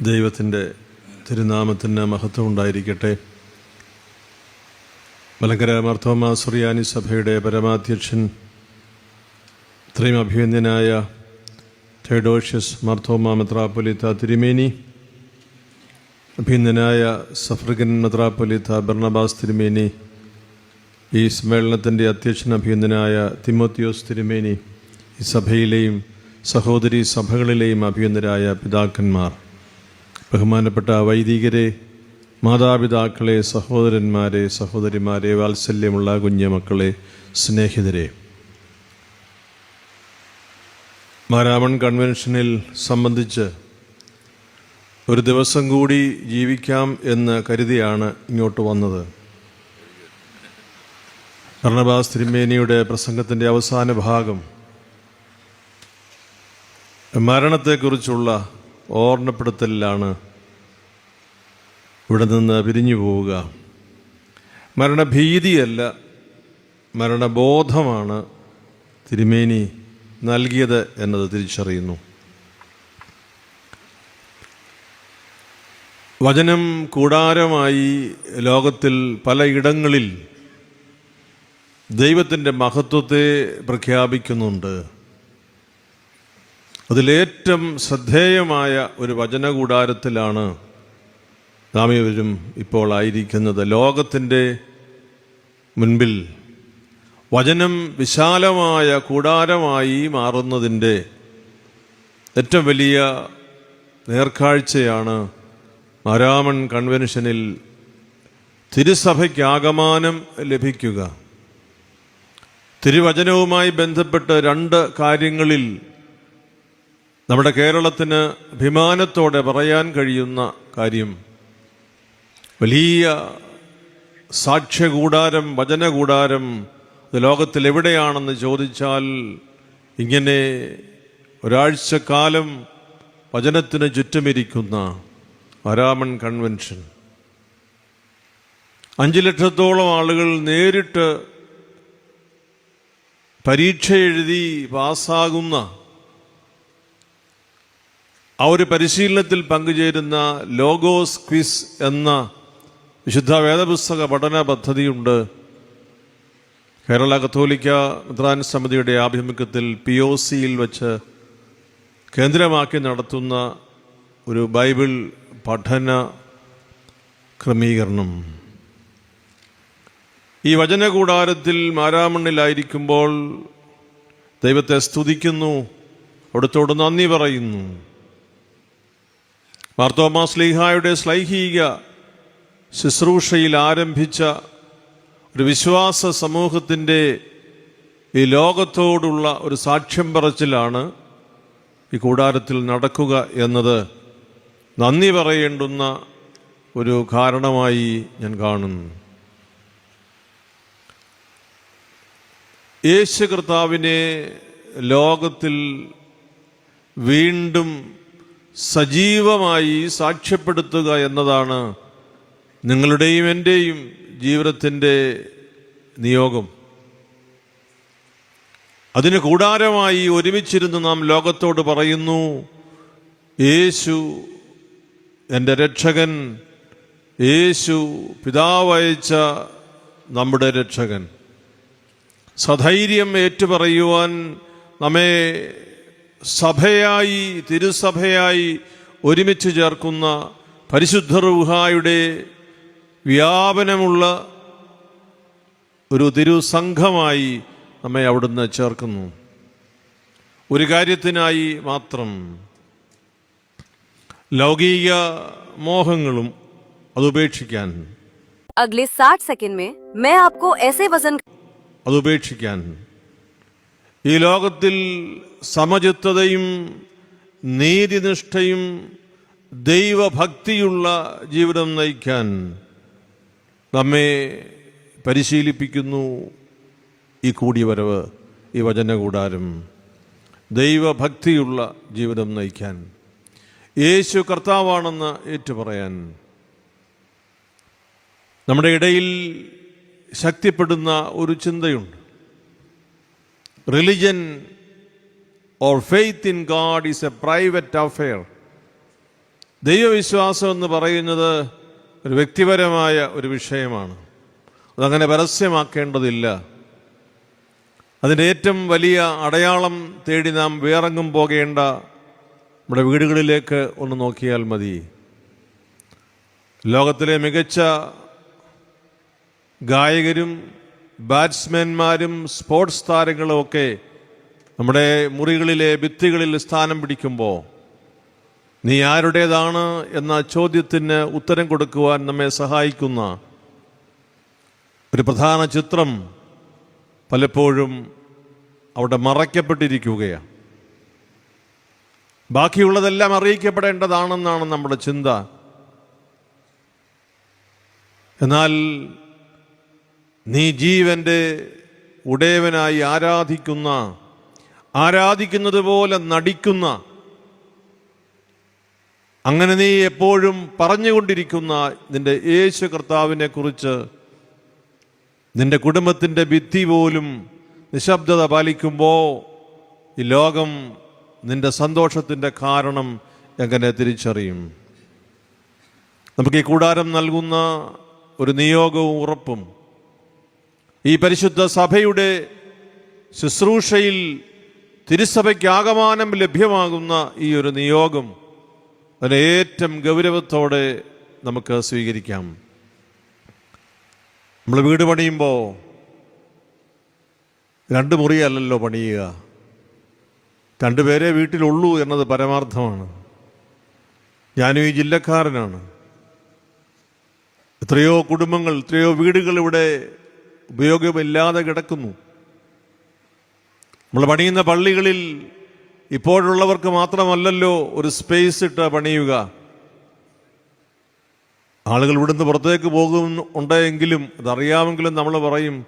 ദൈവത്തിന്റെ തിരുനാമത്തിന് മഹത്വം ഉണ്ടായിരിക്കട്ടെ. മലങ്കര മർത്തോമ സുറിയാനി സഭയുടെ പരമാധ്യക്ഷൻ ഇത്രയും അഭിവന്ദ്യനായ തേഡോഷ്യസ് മർത്തോമ മെത്രാപ്പൊലിത്ത തിരുമേനി അഭിനന്ദനായ സഫ്രഗൻ മെത്രാപ്പൊലിത്ത ബർണബാസ് തിരുമേനി ഈ സമ്മേളനത്തിന്റെ അധ്യക്ഷൻ അഭിനന്ദനായ തിമോത്തിയോസ് തിരുമേനി ഈ സഭയിലെയും സഹോദരി സഭകളിലെയും അഭിനന്ദരായ പിതാക്കന്മാർ. ബഹുമാനപ്പെട്ട വൈദികരെ മാതാപിതാക്കളെ സഹോദരന്മാരെ സഹോദരിമാരെ വാത്സല്യമുള്ള കുഞ്ഞുമക്കളെ സ്നേഹിതരെ. മാരാമൺ കൺവെൻഷനിൽ സംബന്ധിച്ച് ഒരു ദിവസം കൂടി ജീവിക്കാം എന്ന് കരുതിയാണ് ഇങ്ങോട്ട് വന്നത്. ഭരണബാസ് തിരുമേനിയുടെ പ്രസംഗത്തിന്റെ അവസാന ഭാഗം മരണത്തെക്കുറിച്ചുള്ള ഓർമ്മപ്പെടുത്തലിലാണ് ഇവിടെ നിന്ന് പിരിഞ്ഞു പോവുക. മരണഭീതിയല്ല മരണബോധമാണ് തിരുമേനി നൽകിയത് എന്നത് തിരിച്ചറിയുന്നു. വചനം കൂടാരമായി ലോകത്തിൽ പലയിടങ്ങളിൽ ദൈവത്തിന്റെ മഹത്വത്തെ പ്രഖ്യാപിക്കുന്നുണ്ട്. അതിലേറ്റവും ശ്രദ്ധേയമായ ഒരു വചനകൂടാരത്തിലാണ് നാം ഇവരും ഇപ്പോൾ ആയിരിക്കുന്നത്. ലോകത്തിന്റെ മുൻപിൽ വചനം വിശാലമായ കൂടാരമായി മാറുന്നതിന്റെ ഏറ്റവും വലിയ നേർക്കാഴ്ചയാണ് മാരാമൺ കൺവെൻഷനിൽ തിരുസഭയ്ക്കാകമാനം ലഭിക്കുക. തിരുവചനവുമായി ബന്ധപ്പെട്ട് രണ്ട് കാര്യങ്ങളിൽ നമ്മുടെ കേരളത്തിന് അഭിമാനത്തോടെ പറയാൻ കഴിയുന്ന കാര്യം വലിയ സാക്ഷ്യകൂടാരം വചനകൂടാരം ലോകത്തിൽ എവിടെയാണെന്ന് ചോദിച്ചാൽ ഇങ്ങനെ ഒരാഴ്ചക്കാലം വചനത്തിന് ചുറ്റുമിരിക്കുന്ന വരാമൺ കൺവെൻഷൻ. അഞ്ച് ലക്ഷത്തോളം ആളുകൾ നേരിട്ട് പരീക്ഷ എഴുതി പാസ്സാകുന്ന ആ ഒരു പരിശീലനത്തിൽ പങ്കുചേരുന്ന ലോഗോസ് ക്വിസ് എന്ന വിശുദ്ധ വേദപുസ്തക പഠന പദ്ധതിയുണ്ട്. കേരള കത്തോലിക്ക മിത്രാൻ സമിതിയുടെ ആഭിമുഖ്യത്തിൽ പി ഒ സിയിൽ വച്ച് കേന്ദ്രമാക്കി നടത്തുന്ന ഒരു ബൈബിൾ പഠന ക്രമീകരണം. ഈ വചനകൂടാരത്തിൽ മാരാമണ്ണിലായിരിക്കുമ്പോൾ ദൈവത്തെ സ്തുതിക്കുന്നു അവിടുത്തോട് നന്ദി പറയുന്നു. മാർത്തോമാ സ്ലീഹായുടെ സ്ലൈഹിക ശുശ്രൂഷയിൽ ആരംഭിച്ച ഒരു വിശ്വാസ സമൂഹത്തിന്റെ ഈ ലോകത്തോടുള്ള ഒരു സാക്ഷ്യം പറച്ചിലാണ് ഈ കൂടാരത്തിൽ നടക്കുക എന്നത്. നന്ദി പറയേണ്ടുന്ന ഒരു കാരണമായി ഞാൻ കാണുന്നു. യേശു കർത്താവിനെ ലോകത്തിൽ വീണ്ടും സജീവമായി സാക്ഷ്യപ്പെടുത്തുക എന്നതാണ് നിങ്ങളുടെയും എന്റെയും ജീവിതത്തിന്റെ നിയോഗം. അതിന് കൂടാരമായി ഒരുമിച്ചിരുന്ന് നാം ലോകത്തോട് പറയുന്നു യേശു എന്റെ രക്ഷകൻ യേശു പിതാവയച്ച നമ്മുടെ രക്ഷകൻ. സധൈര്യം ഏറ്റുപറയുവാൻ നമ്മെ സഭയായി തിരുസഭയായി ഒരുമിച്ച് ചേർക്കുന്ന പരിശുദ്ധ റുഹായുടെ വ്യാപനമുള്ള ഒരു തിരുസംഘമായി നമ്മെ അവിടുന്ന് ചേർക്കുന്നു. ഒരു കാര്യത്തിനായി മാത്രം ലൗകിക മോഹങ്ങളും അതുപേക്ഷിക്കാൻ ഉപേക്ഷിക്കാൻ സാറ്റ് സെക്കൻഡ് മേ മേ ആപ്കോ ऐसे വസൻ ഈ ലോകത്തിൽ സമചിത്തതയും നീതിനിഷ്ഠയും ദൈവഭക്തിയുള്ള ജീവിതം നയിക്കാൻ നമ്മെ പരിശീലിപ്പിക്കുന്നു ഈ കൂടിവരവ് ഈ വചനകൂടാരം. ദൈവഭക്തിയുള്ള ജീവിതം നയിക്കാൻ. യേശു കർത്താവാണെന്ന് ഏറ്റുപറയാൻ. നമ്മുടെ ഇടയിൽ ശക്തിപ്പെടുന്ന ഒരു ചിന്തയുണ്ട്. Religion or faith in God is a private affair ദൈവവിശ്വാസം എന്ന് പറയുന്നത് ഒരു വ്യക്തിപരമായ ഒരു വിഷയമാണ്. അതങ്ങനെ പരസ്യമാക്കേണ്ടതില്ല. അതിന്റെ ഏറ്റവും വലിയ അടയാളം തേടി നാം വേറെങ്ങും പോകേണ്ട നമ്മുടെ വീടുകളിലേക്ക് ഒന്ന് നോക്കിയാൽ മതി. ലോകത്തിലെ മികച്ച ഗായകരും ബാറ്റ്സ്മാൻമാരും സ്പോർട്സ് താരങ്ങളും ഒക്കെ നമ്മുടെ മുറികളിലെ ഭിത്തികളിൽ സ്ഥാനം പിടിക്കുമ്പോൾ നീ ആരുടേതാണ് എന്ന ചോദ്യത്തിന് ഉത്തരം കൊടുക്കുവാൻ നമ്മെ സഹായിക്കുന്ന ഒരു പ്രധാന ചിത്രം പലപ്പോഴും അവിടെ മറയ്ക്കപ്പെട്ടിരിക്കുകയാണ്. ബാക്കിയുള്ളതെല്ലാം അറിയിക്കപ്പെടേണ്ടതാണെന്നാണ് നമ്മുടെ ചിന്ത. എന്നാൽ നീ ജീവന്റെ ഉടയവനായി ആരാധിക്കുന്ന ആരാധിക്കുന്നത് പോലെ നടിക്കുന്ന അങ്ങനെ നീ എപ്പോഴും പറഞ്ഞുകൊണ്ടിരിക്കുന്ന നിന്റെ യേശു കർത്താവിനെ കുറിച്ച് നിന്റെ കുടുംബത്തിന്റെ ഭിത്തി പോലും നിശബ്ദത പാലിക്കുമ്പോൾ ഈ ലോകം നിന്റെ സന്തോഷത്തിന്റെ കാരണം എങ്ങനെ തിരിച്ചറിയും? നമുക്ക് ഈ കൂടാരം നൽകുന്ന ഒരു നിയോഗവും ഉറപ്പും ഈ പരിശുദ്ധ സഭയുടെ ശുശ്രൂഷയിൽ തിരുസഭയ്ക്ക് ആകമാനം ലഭ്യമാകുന്ന ഈ ഒരു നിയോഗം അതിനെ ഗൗരവത്തോടെ നമുക്ക് സ്വീകരിക്കാം. നമ്മൾ വീട് പണിയുമ്പോൾ രണ്ട് മുറിയല്ലല്ലോ പണിയുക. രണ്ടുപേരെ വീട്ടിലുള്ളൂ എന്നത് പരമാർത്ഥമാണ്. ഞാനും ഈ ജില്ലക്കാരനാണ്. എത്രയോ കുടുംബങ്ങൾ എത്രയോ വീടുകൾ ഇവിടെ ഉപയോഗമില്ലാതെ കിടക്കുന്നു. നമ്മൾ പണിയുന്ന പള്ളികളിൽ ഇപ്പോഴുള്ളവർക്ക് മാത്രമല്ലല്ലോ ഒരു സ്പേസ് ഇട്ട് പണിയുക. ആളുകൾ ഇവിടുന്ന് പുറത്തേക്ക് പോകും ഉണ്ടെങ്കിലും അതറിയാമെങ്കിലും നമ്മൾ പറയും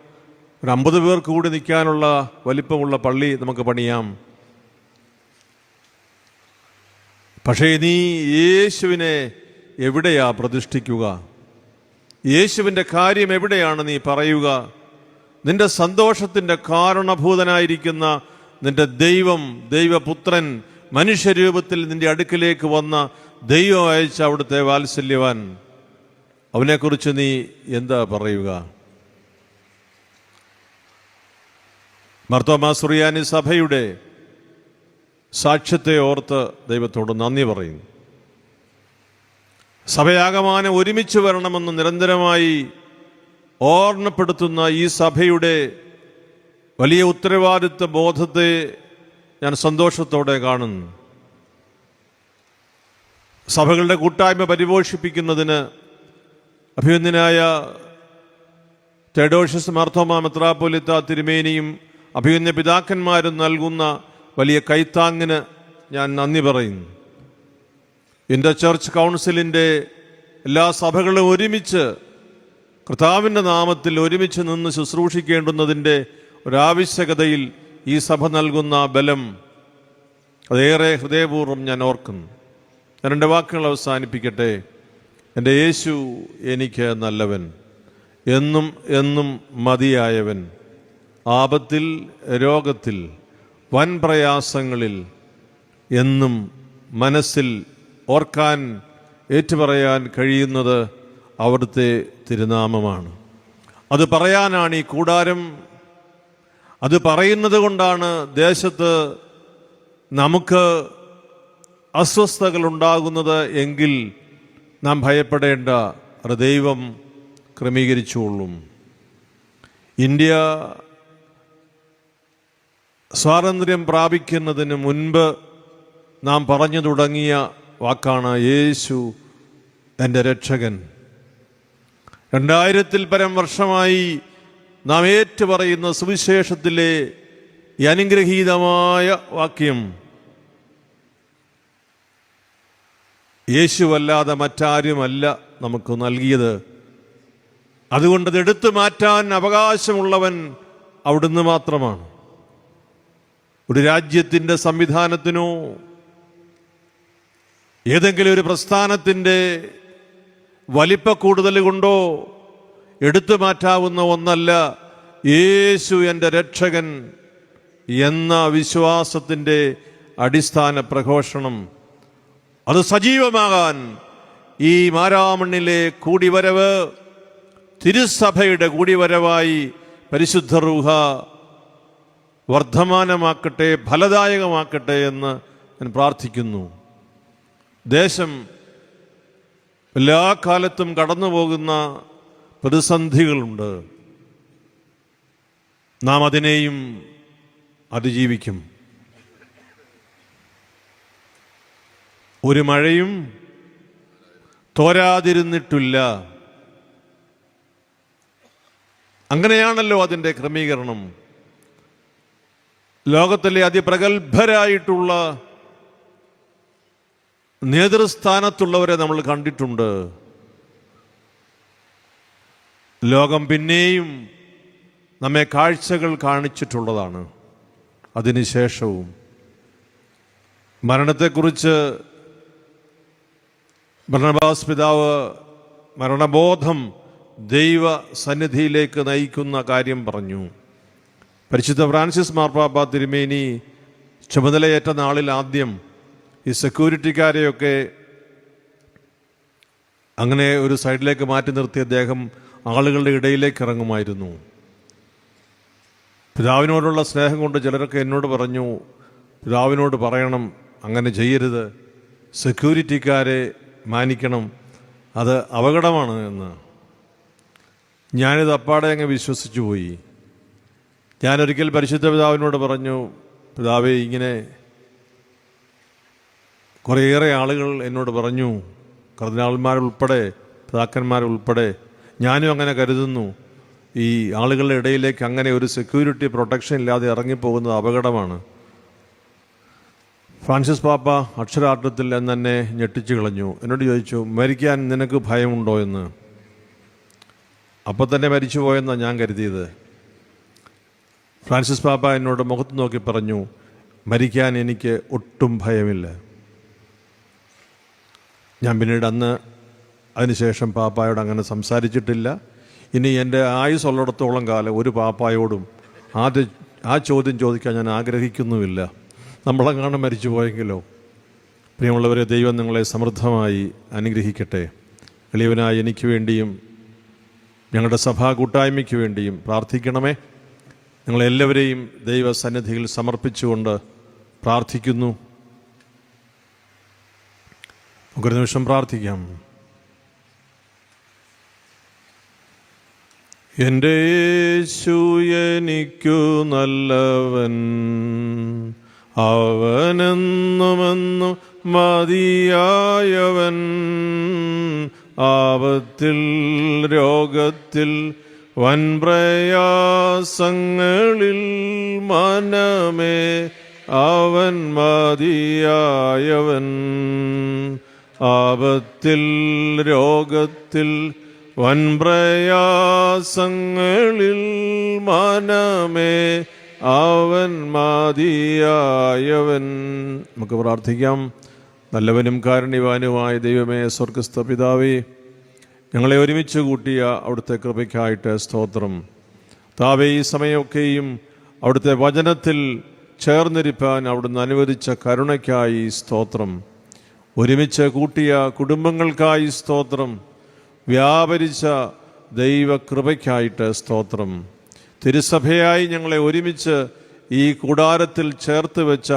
ഒരു അമ്പത് പേർ കൂടി നിൽക്കാനുള്ള വലിപ്പമുള്ള പള്ളി നമുക്ക് പണിയാം. പക്ഷേ നീ യേശുവിനെ എവിടെയാ പ്രതിഷ്ഠിക്കുക? യേശുവിന്റെ കാര്യം എവിടെയാണ് നീ പറയുക? നിന്റെ സന്തോഷത്തിന്റെ കാരണഭൂതനായിരിക്കുന്ന നിന്റെ ദൈവം ദൈവപുത്രൻ മനുഷ്യരൂപത്തിൽ നിന്റെ അടുക്കിലേക്ക് വന്ന ദൈവം അയച്ച അവിടുത്തെ വാത്സല്യവാൻ. അവനെക്കുറിച്ച് നീ എന്താ പറയുക? മർത്തോമാ സുറിയാനി സഭയുടെ സാക്ഷ്യത്തെ ഓർത്ത് ദൈവത്തോട് നന്ദി പറയുന്നു. സഭയാകമാനം ഒരുമിച്ച് വരണമെന്ന് നിരന്തരമായി ഓർമ്മപ്പെടുത്തുന്ന ഈ സഭയുടെ വലിയ ഉത്തരവാദിത്വ ബോധത്തെ ഞാൻ സന്തോഷത്തോടെ കാണുന്നു. സഭകളുടെ കൂട്ടായ്മ പരിപോഷിപ്പിക്കുന്നതിന് അഭിനന്ദനായ തെഡോഷ്യസ് മാർത്തോമ മെത്രാപ്പൊലിത്ത തിരുമേനിയും അഭിനന്ദ പിതാക്കന്മാരും നൽകുന്ന വലിയ കൈത്താങ്ങിന് ഞാൻ നന്ദി പറയുന്നു. ഇന്റർ ചർച്ച് കൗൺസിലിന്റെ എല്ലാ സഭകളും ഒരുമിച്ച് കർത്താവിന്റെ നാമത്തിൽ ഒരുമിച്ച് നിന്ന് ശുശ്രൂഷിക്കേണ്ടുന്നതിന്റെ ഒരാവശ്യകതയിൽ ഈ സഭ നൽകുന്ന ബലം അതേറെ ഹൃദയപൂർവം ഞാൻ ഓർക്കുന്നു. ഞാൻ എന്റെ വാക്കുകൾ അവസാനിപ്പിക്കട്ടെ. എന്റെ യേശു എനിക്ക് നല്ലവൻ എന്നും എന്നും മതിയായവൻ. ആപത്തിൽ രോഗത്തിൽ വൻ പ്രയാസങ്ങളിൽ എന്നും മനസ്സിൽ ഓർക്കാൻ ഏറ്റുപറയാൻ കഴിയുന്നത് അവിടുത്തെ തിരുനാമമാണ്. അത് പറയാനാണ് ഈ കൂടാരം. അത് പറയുന്നത് കൊണ്ടാണ് ദേശത്ത് നമുക്ക് അസ്വസ്ഥതകൾ ഉണ്ടാകുന്നത് എങ്കിൽ നാം ഭയപ്പെടേണ്ട ദൈവം ക്രമീകരിച്ചുകൊള്ളും. ഇന്ത്യ സ്വാതന്ത്ര്യം പ്രാപിക്കുന്നതിന് മുൻപ് നാം പറഞ്ഞു തുടങ്ങിയ വാക്കാണ് യേശു എന്റെ രക്ഷകൻ. രണ്ടായിരത്തിൽ പരം വർഷമായി നാം ഏറ്റുപറയുന്ന സുവിശേഷത്തിലെ ഈ അനുഗ്രഹീതമായ വാക്യം യേശുവല്ലാതെ മറ്റാരുമല്ല നമുക്ക് നൽകിയത്. അതുകൊണ്ട് അത് എടുത്തു മാറ്റാൻ അവകാശമുള്ളവൻ അവിടുന്ന് മാത്രമാണ്. ഒരു രാജ്യത്തിന്റെ സംവിധാനത്തിനോ ഏതെങ്കിലും ഒരു പ്രസ്ഥാനത്തിന്റെ വലിപ്പ കൂടുതൽ കൊണ്ടോ എടുത്തു മാറ്റാവുന്ന ഒന്നല്ല യേശു എന്റെ രക്ഷകൻ എന്ന വിശ്വാസത്തിന്റെ അടിസ്ഥാന പ്രഘോഷണം. അത് സജീവമാകാൻ ഈ മാരാമണ്ണിലെ കൂടിവരവ് തിരുസഭയുടെ കൂടിവരവായി പരിശുദ്ധ റൂഹ വർദ്ധമാനമാക്കട്ടെ ഫലദായകമാക്കട്ടെ എന്ന് ഞാൻ പ്രാർത്ഥിക്കുന്നു. ദേശം എല്ലാ കാലത്തും കടന്നു പോകുന്ന പ്രതിസന്ധികളുണ്ട്. നാം അതിനെയും അതിജീവിക്കും. ഒരു മഴയും തോരാതിരുന്നിട്ടില്ല. അങ്ങനെയാണല്ലോ അതിന്റെ ക്രമീകരണം. ലോകത്തിലെ അതിപ്രഗത്ഭരായിട്ടുള്ള നേതൃസ്ഥാനത്തുള്ളവരെ നമ്മൾ കണ്ടിട്ടുണ്ട്. ലോകം പിന്നെയും നമ്മെ കാഴ്ചകൾ കാണിച്ചിട്ടുള്ളതാണ്. അതിനുശേഷവും മരണത്തെക്കുറിച്ച് ഭരണബാസ് പിതാവ് മരണബോധം ദൈവ സന്നിധിയിലേക്ക് നയിക്കുന്ന കാര്യം പറഞ്ഞു. പരിശുദ്ധ ഫ്രാൻസിസ് മാർപ്പാപ്പ തിരുമേനി ചുമതലയേറ്റ നാളിൽ ആദ്യം ഈ സെക്യൂരിറ്റിക്കാരെയൊക്കെ അങ്ങനെ ഒരു സൈഡിലേക്ക് മാറ്റി നിർത്തി അദ്ദേഹം ആളുകളുടെ ഇടയിലേക്ക് ഇറങ്ങുമായിരുന്നു. പിതാവിനോടുള്ള സ്നേഹം കൊണ്ട് ചിലരൊക്കെ എന്നോട് പറഞ്ഞു പിതാവിനോട് പറയണം അങ്ങനെ ചെയ്യരുത്. സെക്യൂരിറ്റിക്കാരെ മാനിക്കണം. അത് അപകടമാണ് എന്ന്. ഞാനിത് അപ്പാടെ അങ്ങ് വിശ്വസിച്ചു പോയി ഞാനൊരിക്കൽ പരിശുദ്ധ പിതാവിനോട് പറഞ്ഞു പിതാവേ ഇങ്ങനെ കുറേയേറെ ആളുകൾ എന്നോട് പറഞ്ഞു കർദിനാൾമാരുൾപ്പെടെ പിതാക്കന്മാരുൾപ്പെടെ ഞാനും അങ്ങനെ കരുതുന്നു. ഈ ആളുകളുടെ ഇടയിലേക്ക് അങ്ങനെ ഒരു സെക്യൂരിറ്റി പ്രൊട്ടക്ഷൻ ഇല്ലാതെ ഇറങ്ങിപ്പോകുന്നത് അപകടമാണ്. ഫ്രാൻസിസ് പാപ്പ അക്ഷരാർത്ഥത്തിൽ എന്നെ ഞെട്ടിച്ചു കളഞ്ഞു. എന്നോട് ചോദിച്ചു മരിക്കാൻ നിനക്ക് ഭയമുണ്ടോ എന്ന്? അപ്പം തന്നെ മരിച്ചു പോയെന്നാണ് ഞാൻ കരുതിയത്. ഫ്രാൻസിസ് പാപ്പ എന്നോട് മുഖത്ത് നോക്കി പറഞ്ഞു മരിക്കാൻ എനിക്ക് ഒട്ടും ഭയമില്ല. ഞാൻ പിന്നീട് അന്ന് അതിനുശേഷം പാപ്പായോട് അങ്ങനെ സംസാരിച്ചിട്ടില്ല. ഇനി എന്റെ ആയുസ് ഉള്ളിടത്തോളം കാലം ഒരു പാപ്പായോടും ആദ്യ ആ ചോദ്യം ചോദിക്കാൻ ഞാൻ ആഗ്രഹിക്കുന്നുമില്ല. നമ്മളെങ്ങാണ് മരിച്ചു പോയെങ്കിലോ? പ്രിയമുള്ളവരെ ദൈവം നിങ്ങളെ സമൃദ്ധമായി അനുഗ്രഹിക്കട്ടെ. എളിയവനായി എനിക്ക് വേണ്ടിയും ഞങ്ങളുടെ സഭാ കൂട്ടായ്മയ്ക്ക് വേണ്ടിയും പ്രാർത്ഥിക്കണമേ. നിങ്ങളെല്ലാവരെയും ദൈവസന്നിധിയിൽ സമർപ്പിച്ചുകൊണ്ട് പ്രാർത്ഥിക്കുന്നു. നമുക്കൊരു നിമിഷം പ്രാർത്ഥിക്കാം. എന്റെ യേശു എനിക്കു നല്ലവൻ. അവനെന്നുമെന്നു മതിയായവൻ. ആപത്തിൽ രോഗത്തിൽ വൻപ്രയാസങ്ങളിൽ മനമേ അവൻ മതിയായവൻ. ആപത്തിൽ രോഗത്തിൽ വൻപ്രയാസങ്ങളിൽ മനമേ അവൻ മതിയായവൻ. നമുക്ക് പ്രാർത്ഥിക്കാം. നല്ലവനും കാരുണ്യവാനുമായ ദൈവമേ സ്വർഗസ്ഥ പിതാവേ ഞങ്ങളെ ഒരുമിച്ച് കൂട്ടിയ അവിടുത്തെ കൃപയ്ക്കായിട്ട് സ്തോത്രം. താവേ ഈ സമയമൊക്കെയും അവിടുത്തെ വചനത്തിൽ ചേർന്നിരിപ്പാൻ അവിടുന്ന് അനുവദിച്ച കരുണയ്ക്കായി സ്തോത്രം. ഒരുമിച്ച് കൂട്ടിയ കുടുംബങ്ങൾക്കായി സ്തോത്രം. വ്യാപരിച്ച ദൈവകൃപയ്ക്കായിട്ട് സ്തോത്രം. തിരുസഭയായി ഞങ്ങളെ ഒരുമിച്ച് ഈ കൂടാരത്തിൽ ചേർത്ത് വെച്ച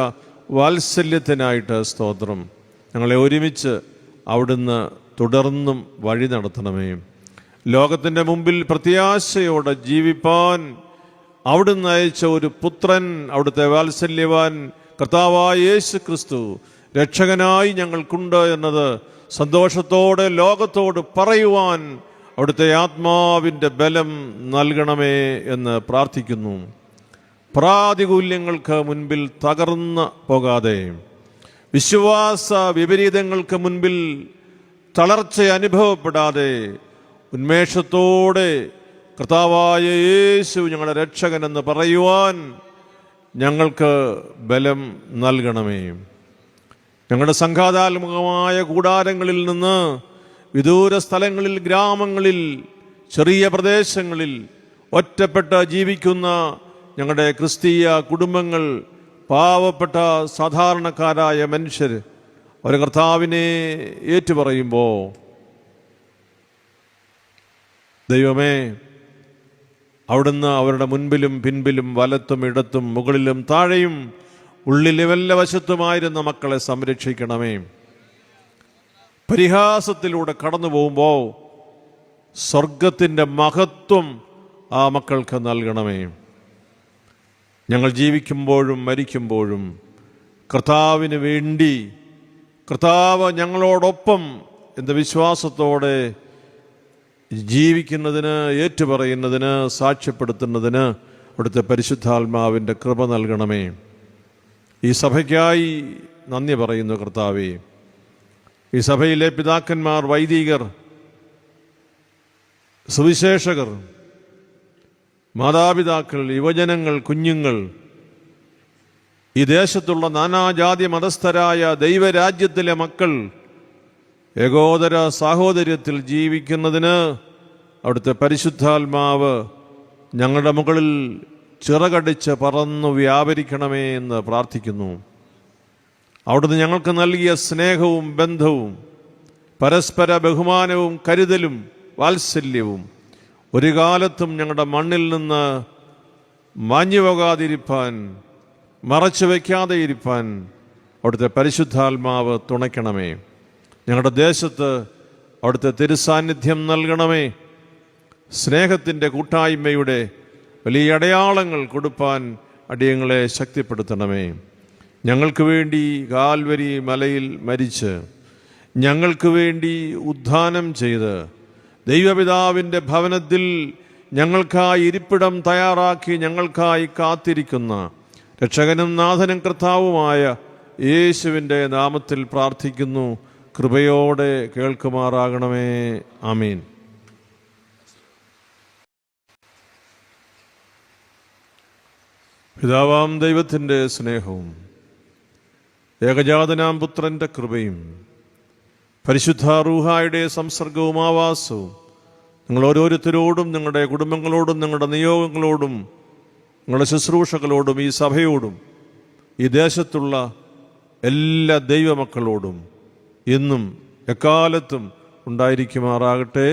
വാത്സല്യത്തിനായിട്ട് സ്തോത്രം. ഞങ്ങളെ ഒരുമിച്ച് അവിടുന്ന് തുടർന്നും വഴി നടത്തണമേ. ലോകത്തിന്റെ മുമ്പിൽ പ്രത്യാശയോടെ ജീവിപ്പാൻ അവിടുന്ന് അയച്ച ഒരു പുത്രൻ അവിടുത്തെ വാത്സല്യവാൻ കർത്താവായ യേശു ക്രിസ്തു രക്ഷകനായി ഞങ്ങൾക്കുണ്ട് എന്നത് സന്തോഷത്തോടെ ലോകത്തോട് പറയുവാൻ അവിടുത്തെ ആത്മാവിന്റെ ബലം നൽകണമേ എന്ന് പ്രാർത്ഥിക്കുന്നു. പ്രാതികൂല്യങ്ങൾക്ക് മുൻപിൽ തകർന്ന് പോകാതെ വിശ്വാസ വിപരീതങ്ങൾക്ക് മുൻപിൽ തളർച്ച അനുഭവപ്പെടാതെ ഉന്മേഷത്തോടെ കർത്താവായ യേശു ഞങ്ങളുടെ രക്ഷകനെന്ന് പറയുവാൻ ഞങ്ങൾക്ക് ബലം നൽകണമേ. ഞങ്ങളുടെ സംഘാതാത്മകമായ കൂടാരങ്ങളിൽ നിന്ന് വിദൂര സ്ഥലങ്ങളിൽ ഗ്രാമങ്ങളിൽ ചെറിയ പ്രദേശങ്ങളിൽ ഒറ്റപ്പെട്ട് ജീവിക്കുന്ന ഞങ്ങളുടെ ക്രിസ്തീയ കുടുംബങ്ങൾ പാവപ്പെട്ട സാധാരണക്കാരായ മനുഷ്യർ അവർ കർത്താവിനെ ഏറ്റുപറയുമ്പോൾ ദൈവമേ അവിടുന്ന് അവരുടെ മുൻപിലും പിൻപിലും വലത്തും ഇടത്തും മുകളിലും താഴെയും ഉള്ളിലും എല്ലാ വശത്തുമായിരുന്ന മക്കളെ സംരക്ഷിക്കണമേ. പരിഹാസത്തിലൂടെ കടന്നു പോകുമ്പോൾ സ്വർഗത്തിന്റെ മഹത്വം ആ മക്കൾക്ക് നൽകണമേ. ഞങ്ങൾ ജീവിക്കുമ്പോഴും മരിക്കുമ്പോഴും കർത്താവിന് വേണ്ടി കർത്താവ് ഞങ്ങളോടൊപ്പം എന്ന വിശ്വാസത്തോടെ ജീവിക്കുന്നതിന് ഏറ്റുപറയുന്നതിന് സാക്ഷ്യപ്പെടുത്തുന്നതിന് അവിടുത്തെ പരിശുദ്ധാത്മാവിന്റെ കൃപ നൽകണമേ. ഈ സഭയ്ക്കായി നന്ദി പറയുന്നു കർത്താവേ. ഈ സഭയിലെ പിതാക്കന്മാർ വൈദികർ സുവിശേഷകർ മാതാപിതാക്കൾ യുവജനങ്ങൾ കുഞ്ഞുങ്ങൾ ഈ ദേശത്തുള്ള നാനാജാതി മതസ്ഥരായ ദൈവരാജ്യത്തിലെ മക്കൾ ഏകോദര സാഹോദര്യത്തിൽ ജീവിക്കുന്നതിന് അവിടുത്തെ പരിശുദ്ധാത്മാവ് ഞങ്ങളുടെ മുകളിൽ ചിറകടിച്ച് പറന്നു വ്യാപരിക്കണമേ എന്ന് പ്രാർത്ഥിക്കുന്നു. അവിടുന്ന് ഞങ്ങൾക്ക് നൽകിയ സ്നേഹവും ബന്ധവും പരസ്പര ബഹുമാനവും കരുതലും വാത്സല്യവും ഒരു കാലത്തും ഞങ്ങളുടെ മണ്ണിൽ നിന്ന് മാഞ്ഞുപോകാതിരിപ്പാൻ മറച്ചു വയ്ക്കാതെ ഇരിപ്പാൻ അവിടുത്തെ പരിശുദ്ധാത്മാവ് തുണയ്ക്കണമേ. ഞങ്ങളുടെ ദേശത്ത് അവിടുത്തെ തിരുസാന്നിധ്യം നൽകണമേ. സ്നേഹത്തിന്റെ കൂട്ടായ്മയുടെ വലിയ അടയാളങ്ങൾ കൊടുപ്പാൻ അടിയങ്ങളെ ശക്തിപ്പെടുത്തണമേ. ഞങ്ങൾക്ക് വേണ്ടി കാൽവരി മലയിൽ മരിച്ച് ഞങ്ങൾക്ക് വേണ്ടി ഉദ്ധാനം ചെയ്ത് ദൈവപിതാവിന്റെ ഭവനത്തിൽ ഞങ്ങൾക്കായി ഇരിപ്പിടം തയ്യാറാക്കി ഞങ്ങൾക്കായി കാത്തിരിക്കുന്ന രക്ഷകനും നാഥനും കർത്താവുമായ യേശുവിന്റെ നാമത്തിൽ പ്രാർത്ഥിക്കുന്നു. കൃപയോടെ കേൾക്കുമാറാകണമേ. ആമീൻ. പിതാവാം ദൈവത്തിന്റെ സ്നേഹവും ഏകജാതനാം പുത്രന്റെ കൃപയും പരിശുദ്ധ റൂഹായുടെ സംസർഗവും ആവാസവും നിങ്ങൾ ഓരോരുത്തരോടും നിങ്ങളുടെ കുടുംബങ്ങളോടും നിങ്ങളുടെ നിയോഗങ്ങളോടും നിങ്ങളുടെ ശുശ്രൂഷകളോടും ഈ സഭയോടും ഈ ദേശത്തുള്ള എല്ലാ ദൈവമക്കളോടും എന്നും എക്കാലത്തും ഉണ്ടായിരിക്കുമാറാകട്ടെ.